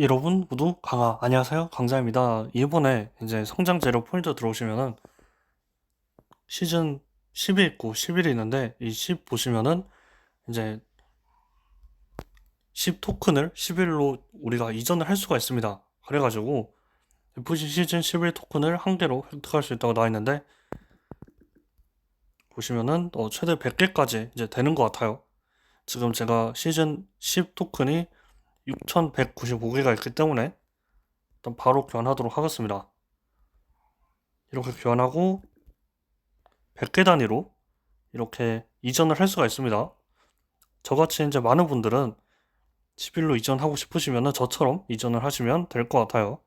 여러분 모두 강아 안녕하세요. 강자입니다. 이번에 이제 성장 재료 폴더 들어오시면은 시즌 10이 있고 11이 있는데 이 10 보시면은 이제 10 토큰을 11로 우리가 이전을 할 수가 있습니다. 그래가지고 FC 시즌 11 토큰을 한 개로 획득할 수 있다고 나와 있는데 보시면은 어, 최대 100개까지 이제 되는 것 같아요. 지금 제가 시즌 10 토큰이 6195개가 있기 때문에 일단 바로 교환하도록 하겠습니다. 이렇게 교환하고 100개 단위로 이렇게 이전을 할 수가 있습니다. 저같이 이제 많은 분들은 11로 이전하고 싶으시면 저처럼 이전을 하시면 될 것 같아요.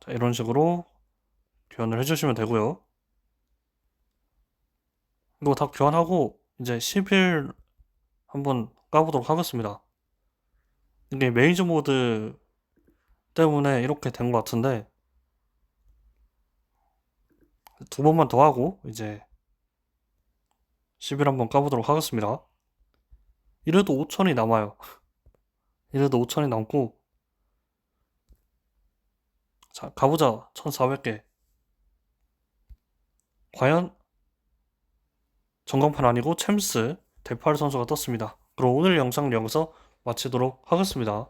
자, 이런 식으로 교환을 해주시면 되고요. 이거 다 교환하고 이제 10일 한번 까보도록 하겠습니다. 이게 메이저 모드 때문에 이렇게 된 것 같은데 두 번만 더 하고 이제 10일 한번 까보도록 하겠습니다. 이래도 5천이 남아요. 이래도 5천이 남고 자 가보자 1400개 과연 전광판 아니고 챔스 대파르 선수가 떴습니다. 그럼 오늘 영상 여기서 마치도록 하겠습니다.